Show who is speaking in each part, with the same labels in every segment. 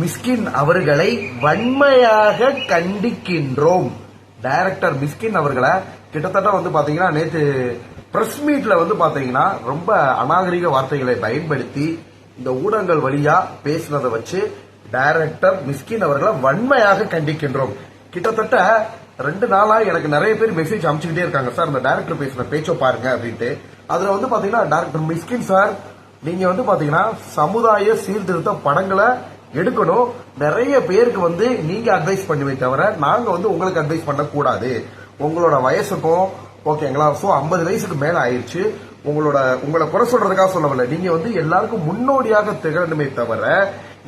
Speaker 1: மிஸ்கின் அவர்களை வன்மையாக கண்டிக்கின்றோம். டைரக்டர் மிஸ்கின் அவர்களை கிட்டத்தட்ட வந்து பாத்தீங்கன்னா நேற்று பிரஸ் மீட்ல வந்து பாத்தீங்கன்னா ரொம்ப அநாகரிக வார்த்தைகளை பயன்படுத்தி இந்த ஊடகங்கள் வழியா பேசினதை வச்சு டைரக்டர் மிஸ்கின் அவர்களை வன்மையாக கண்டிக்கின்றோம். கிட்டத்தட்ட ரெண்டு நாளா எனக்கு நிறைய பேர் மெசேஜ் அனுப்பிச்சுக்கிட்டே இருக்காங்க. சார் இந்த டைரக்டர் பேசின பேச்சோ பாருங்க அப்படின்ட்டு. அதுல வந்து பாத்தீங்கன்னா டைரக்டர் மிஸ்கின் சார் நீங்க வந்து பாத்தீங்கன்னா சமுதாய சீர்திருத்த படங்களை எடுக்கணும். நிறைய பேருக்கு வந்து நீங்க அட்வைஸ் பண்ணுவே தவிர நாங்க வந்து உங்களுக்கு அட்வைஸ் பண்ணக்கூடாது. உங்களோட வயசுக்கும் ஓகேங்களா ஸோ ஐம்பது வயசுக்கு மேல ஆயிடுச்சு. உங்களோட உங்களை குறை சொல்றதுக்காக சொல்லவில்லை. நீங்க வந்து எல்லாருக்கும் முன்னோடியாக திகழணுமே தவிர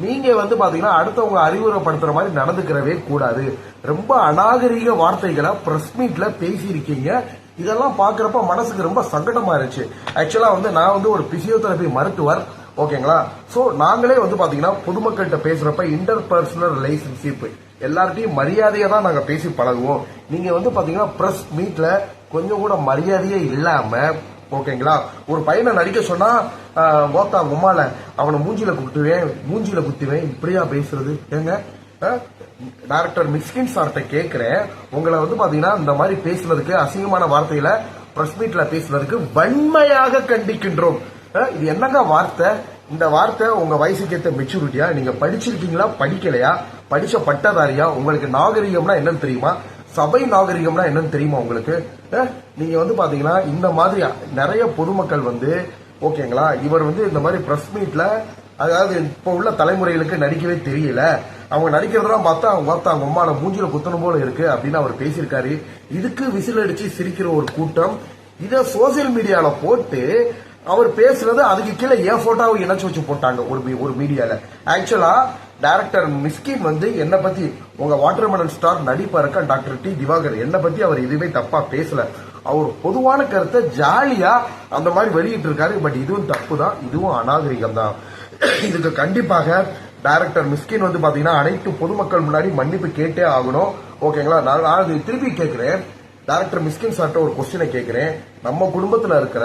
Speaker 1: நீங்க வந்து பாத்தீங்கன்னா அடுத்தவங்க அறிவுரைப்படுத்துற மாதிரி நடந்துக்கிறவே கூடாது. ரொம்ப அநாகரீக வார்த்தைகளை பிரஸ் மீட்ல பேசியிருக்கீங்க. இதெல்லாம் பாக்குறப்ப மனசுக்கு ரொம்ப சங்கடமா இருந்துச்சு. ஆக்சுவலா வந்து நான் வந்து ஒரு பிசியோதெரபி மருத்துவர். ஓகேங்களா? சோ நாங்களே வந்து பாத்தீங்கன்னா பொதுமக்கள்கிட்ட பேசுறப்ப இன்டர் பர்சனல் ரிலேஷன்ஷிப் எல்லார்ட்டையும் மரியாதையா தான் நாங்க பேசி பழகுவோம். நீங்க வந்து பாத்தீங்கன்னா பிரஸ் மீட்ல கொஞ்சம் கூட மரியாதையே இல்லாம ஓகேங்களா? ஒரு பையனை நடிக்க சொன்னா ஓத்தா உமால அவனை மூஞ்சில குத்துவேன் மூஞ்சில குத்துவேன் இப்படியா பேசுறது? ஏங்க டைரக்டர் மிஸ்கின் சார்ட்ட கேக்குறேன். உங்களை வந்து பாத்தீங்கன்னா இந்த மாதிரி பேசுனதுக்கு அசிங்கமான வார்த்தையில பிரஸ் மீட்ல பேசுனதுக்கு வன்மையாக கண்டிக்கின்றோம். இது என்னங்க வார்த்தை? இந்த வார்த்தை உங்க வயசுக்கு ஏற்ற மெச்சூரிட்டியா நீங்க படிச்சிருக்கீங்களா? படிக்கலையா? படிச்ச பட்டதாரியா? உங்களுக்கு நாகரிகம்னா என்னன்னு தெரியுமா? சபை நாகரிகம்னா என்னன்னு தெரியுமா உங்களுக்கு? நீங்க வந்து பாத்தீங்கன்னா இந்த மாதிரி நிறைய பொதுமக்கள் வந்து ஓகேங்களா? இவர் வந்து இந்த மாதிரி பிரஸ் மீட்ல அதாவது இப்ப உள்ள தலைமுறைகளுக்கு நடிக்கவே தெரியல. அவங்க நடிக்கிறதெல்லாம் பார்த்தா அவங்க பார்த்தா அவங்க அம்மா மூஞ்சில குத்தணும் போல இருக்கு அப்படின்னு அவர் பேசியிருக்காரு. இதுக்கு விசில் அடிச்சு சிரிக்கிற ஒரு கூட்டம் இத சோசியல் மீடியால போட்டு அவர் பேசுறது அதுக்கு கீழே என் போட்டோவை இணைச்சு வச்சு போட்டாங்க ஒரு ஒரு மீடியால. ஆக்சுவலா டைரக்டர் மிஸ்கின் வந்து என்ன பத்தி உங்க வாட்டர்மெலன் ஸ்டார் இருக்க டாக்டர் டி திவாகர் என்னை பத்தி அவர் எதுவுமே தப்பா பேசல. அவர் பொதுவான கருத்தை ஜாலியா அந்த மாதிரி வெளியிட்டு இருக்காரு பட் இதுவும் தப்பு தான் இதுவும் அநாகரிகம் தான் இதுக்கு கண்டிப்பாக டைரக்டர் மிஸ்கின் வந்து பாத்தீங்கன்னா அனைத்து பொதுமக்கள் முன்னாடி மன்னிப்பு கேட்டே ஆகணும். ஓகேங்களா நான் திருப்பி கேட்கிறேன் டைரக்டர் மிஸ்கின் சார்ட்ட ஒரு கொஸ்டினை கேட்கிறேன் நம்ம குடும்பத்துல இருக்கிற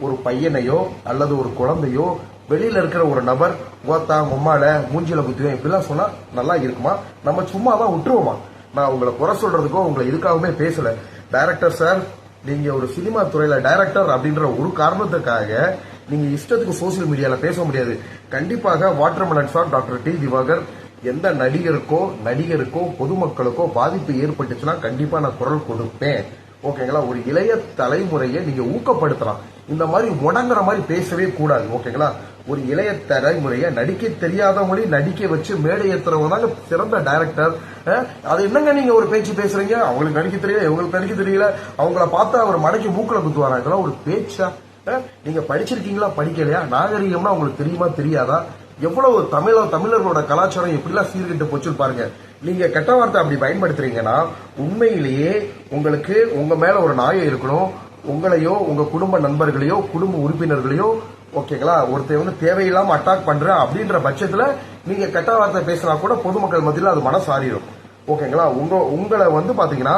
Speaker 1: ஒரு பையனையோ அல்லது ஒரு குழந்தையோ வெளியில இருக்கிற ஒரு நபர் ஓத்தா உம்மால மூஞ்சில குத்துவேன் இப்படிலாம் சொன்னா நல்லா இருக்குமா? நம்ம சும்மா தான் விட்டுருவோமா? நான் உங்களை குறை சொல்றதுக்கோ உங்களை எதுக்காகவுமே பேசல. டைரக்டர் சார் நீங்க ஒரு சினிமா துறையில டைரக்டர் அப்படின்ற ஒரு காரணத்துக்காக நீங்க இஷ்டத்துக்கு சோசியல் மீடியால பேச முடியாது. கண்டிப்பாக watermelon sir doctor D Diwakar எந்த நடிகருக்கோ நடிகருக்கோ பொதுமக்களுக்கோ பாதிப்பு ஏற்பட்டுச்சுன்னா கண்டிப்பா நான் குரல் கொடுப்பேன். ஓகேங்களா? ஒரு இளைய தலைமுறையை நீங்க ஊக்கப்படுத்தலாம். இந்த மாதிரி முடங்குற மாதிரி பேசவே கூடாது ஓகேங்களா? ஒரு இளைய தலைமுறையை நடிக்க தெரியாதவங்களையும் நடிக்க வச்சு மேடை ஏத்துறவங்க தாங்க சிறந்த டைரக்டர் அது என்னங்க நீங்க ஒரு பேச்சு பேசுறீங்க? அவங்களுக்கு நடிக்க தெரியல இவங்களுக்கு நடிக்க தெரியல. அவங்கள பார்த்தா அவர் மடக்கி மூக்கில் குத்துவாரா? இதெல்லாம் ஒரு பேச்சா? நீங்க படிச்சிருக்கீங்களா? படிக்கலையா? நாகரிகம்னா உங்களுக்கு தெரியுமா தெரியாதா? எவ்வளவு தமிழ தமிழர்களோட கலாச்சாரம் எப்படிலாம் சீர்கிட்டு போச்சு பாருங்க. நீங்க கெட்ட வார்த்தை அப்படி பயன்படுத்துறீங்கன்னா உண்மையிலேயே உங்களுக்கு உங்க மேல ஒரு நாயம் இருக்கணும். உங்களையோ உங்க குடும்ப நண்பர்களையோ குடும்ப உறுப்பினர்களையோ ஓகேங்களா ஒருத்தர் வந்து தேவையில்லாம அட்டாக் பண்றேன் அப்படின்ற பட்சத்துல நீங்க கெட்ட வார்த்தை பேசினா கூட பொதுமக்கள் மத்தியில் அது மனசு ஆறிடும் ஓகேங்களா உங்க உங்களை வந்து பாத்தீங்கன்னா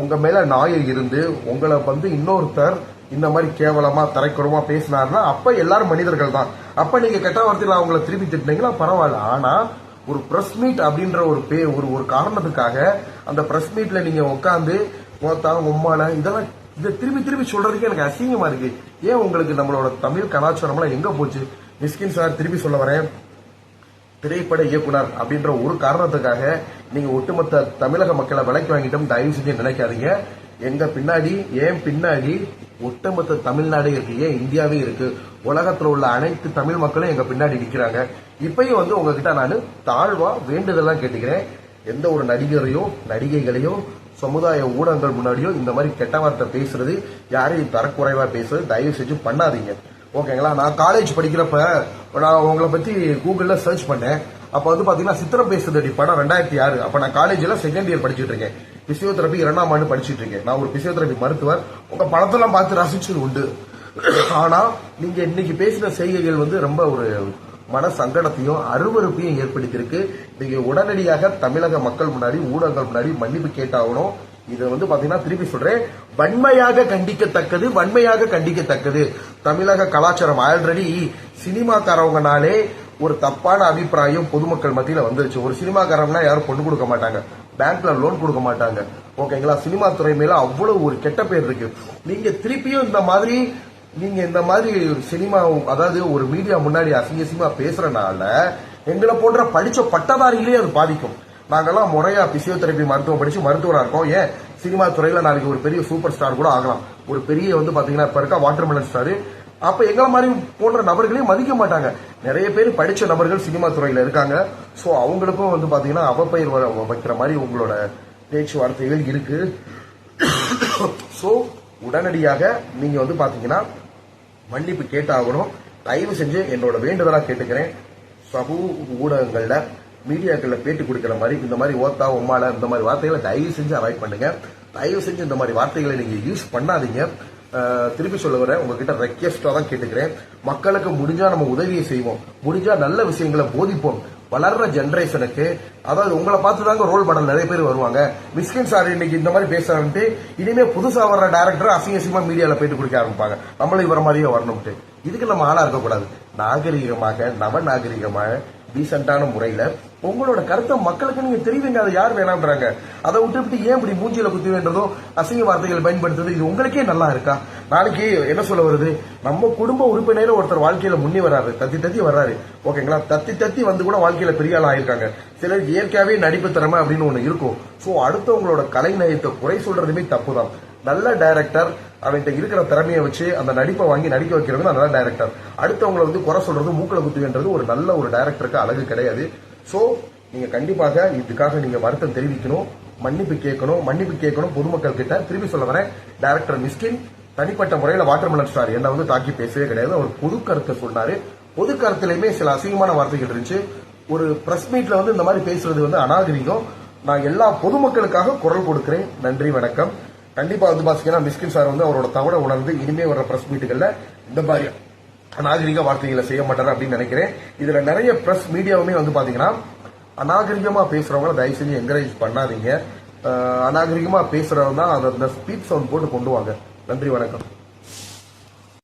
Speaker 1: உங்க மேல நாயம் இருந்து உங்களை வந்து இன்னொருத்தர் இந்த மாதிரி கேவலமா தரைக்குறமா பேசினாருன்னா அப்ப எல்லாரும் மனிதர்கள் தான் அப்ப நீங்க கெட்ட வார்த்தையில் அவங்கள திருப்பி திட்டினீங்களா? பரவாயில்ல. ஆனா ஒரு பிரஸ் மீட் அப்படின்ற ஒரு பே ஒரு ஒரு காரணத்துக்காக அந்த பிரஸ் மீட்ல நீங்க உட்காந்து மொத்தம் உம்மால இதெல்லாம் இதை திருப்பி திருப்பி சொல்றதுக்கே எனக்கு அசிங்கமா இருக்கு. ஏன் உங்களுக்கு நம்மளோட தமிழ் கலாச்சாரம்லாம் எங்க போச்சு? மிஸ்கின் சார் திருப்பி சொல்ல வரேன். திரைப்பட இயக்குனர் அப்படின்ற ஒரு காரணத்துக்காக நீங்க ஒட்டுமொத்த தமிழக மக்களை விலைக்கு வாங்கிட்டோம் தயவு செஞ்சு நினைக்காதீங்க. எங்க பின்னாடி ஏன் பின்னாடி ஒட்டுமொத்த தமிழ்நாடே இருக்கு. ஏன் இந்தியாவே இருக்கு? உலகத்துல உள்ள அனைத்து தமிழ் மக்களும் எங்க பின்னாடி நிக்கிறாங்க. இப்பயும் வந்து உங்ககிட்ட நான் தாழ்வா வேண்டுதெல்லாம் கேட்டுக்கிறேன். எந்த ஒரு நடிகரையோ நடிகைகளையோ சமுதாய ஊடகங்கள் முன்னாடியோ இந்த மாதிரி கெட்ட வார்த்தை பேசுறது யாரையும் தரக்குறைவா பேசுறது தயவு செஞ்சு பண்ணாதீங்க. ஓகேங்களா? நான் காலேஜ் படிக்கிறப்ப நான் உங்களை பத்தி கூகுள்ல சர்ச் பண்ணேன். அப்ப வந்து பாத்தீங்கன்னா சித்திரம் பேசுதடி படம் ரெண்டாயிரத்தி ஆறு. அப்ப நான் காலேஜ்ல செகண்ட் இயர் படிச்சுட்டு இருக்கேன். பிசியோதெரபி இரண்டாம் ஆண்டு படிச்சுட்டு இருக்கேன். நான் ஒரு பிசியோதெரபி மருத்துவர். உங்க படத்தெல்லாம் பார்த்து ரசிச்சது உண்டு. ஆனா நீங்க இன்னைக்கு பேசின செய்கைகள் வந்து ரொம்ப ஒரு மன சங்கடத்தையும் அருவருப்பையும் ஏற்படுத்தியிருக்கு. நீங்க உடனடியாக தமிழக மக்கள் முன்னாடி ஊடகங்கள் முன்னாடி மன்னிப்பு கேட்டாகணும். இது வந்து பாத்தீங்கன்னா திருப்பி சொல்றேன். வன்மையாக கண்டிக்கத்தக்கது வன்மையாக கண்டிக்கத்தக்கது. தமிழக கலாச்சாரம் ஆல்ரெடி சினிமாக்காரவங்கனாலே ஒரு தப்பான அபிப்பிராயம் பொதுமக்கள் மத்தியில வந்துருச்சு. ஒரு சினிமாக்காரங்கன்னா யாரும் பொண்ணு கொடுக்க மாட்டாங்க. பேங்க்ல லோன் கொடுக்க மாட்டாங்க. ஓகேங்களா சினிமா துறை மேல அவ்வளவு ஒரு கெட்ட பேர் இருக்கு. நீங்க திருப்பியும் இந்த மாதிரி நீங்க இந்த மாதிரி ஒரு சினிமா அதாவது ஒரு மீடியா முன்னாடி அசிங்க அசிங்கமா பேசுறனால எங்களை போன்ற படிச்ச பட்டதாரிகளே அது பாதிக்கும். நாங்கெல்லாம் முறையா பிசியோதெரபி மருத்துவம் படிச்சு மருத்துவராக இருக்கோம். ஏன்? சினிமா துறையில நாளைக்கு ஒரு பெரிய சூப்பர் ஸ்டார் கூட ஆகலாம். ஒரு பெரிய வந்து பாத்தீங்கன்னா இப்ப இருக்க வாட்டர்மெலன் ஸ்டார் அப்ப எங்களை மாதிரி போன்ற நபர்களையும் மதிக்க மாட்டாங்க. நிறைய பேர் படிச்ச நபர்கள் சினிமா துறையில இருக்காங்க. சோ அவங்களுக்கும் வந்து பாத்தீங்கன்னா அவப்பெயர் வைக்கிற மாதிரி உங்களோட பேச்சுவார்த்தைகள் இருக்கு. சோ உடனடியாக நீங்க வந்து பாத்தீங்கன்னா மன்னிப்பு கேட்டாகணும். தயவு செஞ்சு என்னோட வேண்டுதலா கேட்டுக்கிறேன். சமூக ஊடகங்கள்ல மீடியாக்கள்ல பேட்டி கொடுக்கிற மாதிரி இந்த மாதிரி ஓத்தா உம்மால இந்த மாதிரி வார்த்தைகளை தயவு செஞ்சு அவாய்ட் பண்ணுங்க. தயவு செஞ்சு இந்த மாதிரி வார்த்தைகளை நீங்க யூஸ் பண்ணாதீங்க. திருப்பி சொல்ல வர உங்ககிட்ட ரெக்வெஸ்டா தான் கேட்டுக்கிறேன். மக்களுக்கு முடிஞ்சா நம்ம உதவியை செய்வோம். முடிஞ்சா நல்ல விஷயங்களை போதிப்போம். வளர்ற ஜென்ரேஷனுக்கு அதாவது உங்களை பார்த்து தாங்க ரோல் மாடல் நிறைய பேர் வருவாங்க. மிஸ்கின் சார் இன்னைக்கு இந்த மாதிரி பேசுறான்ட்டு இனிமே புதுசா வர்ற டேரக்டர் அசிங்க அசிங்கமா மீடியால போயிட்டு குடிக்க ஆரம்பிப்பாங்க. நம்மளும் இவர மாதிரியே வரணும்ட்டு. இதுக்கு நம்ம ஆளா இருக்கக்கூடாது. நாகரிகமாக நவ நாகரிகமாக டீசென்டான முறையில உங்களோட கருத்தை மக்களுக்கு நீங்க தெரிவிங்க அதை யார் வேணாம்ன்றாங்க. அதை விட்டுவிட்டு ஏன் இப்படி மூஞ்சியில குத்தி வேண்டதோ அசிங்க வார்த்தைகள் பயன்படுத்துறது? இது உங்களுக்கே நல்லா இருக்கா? நாளைக்கு என்ன சொல்ல வருது? நம்ம குடும்ப உறுப்பினர் ஒருத்தர் வாழ்க்கையில முன்னி வராரு தத்தி தத்தி வர்றாரு. ஓகேங்களா? தத்தி தத்தி வந்து கூட வாழ்க்கையில பெரிய ஆள் ஆயிருக்காங்க. சிலர் இயற்கையாவே நடிப்பு திறமை அப்படின்னு ஒண்ணு இருக்கும். சோ அடுத்தவங்களோட கலை நயத்தை குறை சொல்றதுமே தப்புதான். நல்ல டைரக்டர் அவன்கிட்ட இருக்கிற திறமையை வச்சு அந்த நடிப்பை வாங்கி நடிக்க வைக்கிறது நல்ல டைரக்டர் அடுத்தவங்களை வந்து குறை சொல்றது மூக்கல குத்துவேன்றது ஒரு நல்ல ஒரு டைரக்டருக்கு அழகு கிடையாது. ஸோ நீங்க கண்டிப்பாக இதுக்காக நீங்க வருத்தம் தெரிவிக்கணும் மன்னிப்பு கேட்கணும் மன்னிப்பு கேட்கணும் பொதுமக்கள் கிட்ட. திரும்பி சொல்ல வரேன் டைரக்டர் மிஸ்கின் தனிப்பட்ட முறையில் வாட்டர்மலன் ஸ்டார் என்ன வந்து தாக்கி பேசவே கிடையாது. அவர் பொது கருத்தை சொன்னாரு. பொது கருத்துலயுமே சில அசிங்கமான வார்த்தைகள் இருந்துச்சு. ஒரு பிரஸ் மீட்ல வந்து இந்த மாதிரி பேசுறது வந்து அநாகரிகம். நான் எல்லா பொதுமக்களுக்காக குரல் கொடுக்கிறேன். நன்றி வணக்கம். கண்டிப்பா வந்து பாத்தீங்கன்னா மிஸ்கின் சார் வந்து அவரோட தவறை உணர்ந்து இனிமே வர்ற பிரஸ் மீட்டுகள்ல இந்த மாதிரி அநாகரிக வார்த்தைகளை செய்ய மாட்டாரு அப்படின்னு நினைக்கிறேன். இதுல நிறைய பிரஸ் மீடியாவுமே வந்து பாத்தீங்கன்னா அநாகரிகமா பேசுறவங்கள தயவு செஞ்சு என்கரேஜ் பண்ணாதீங்க அநாகரிகமா பேசுறவங்க தான் அதை அந்த ஸ்பீச் சவுண்ட் போட்டு கொண்டு வாங்க நன்றி வணக்கம்.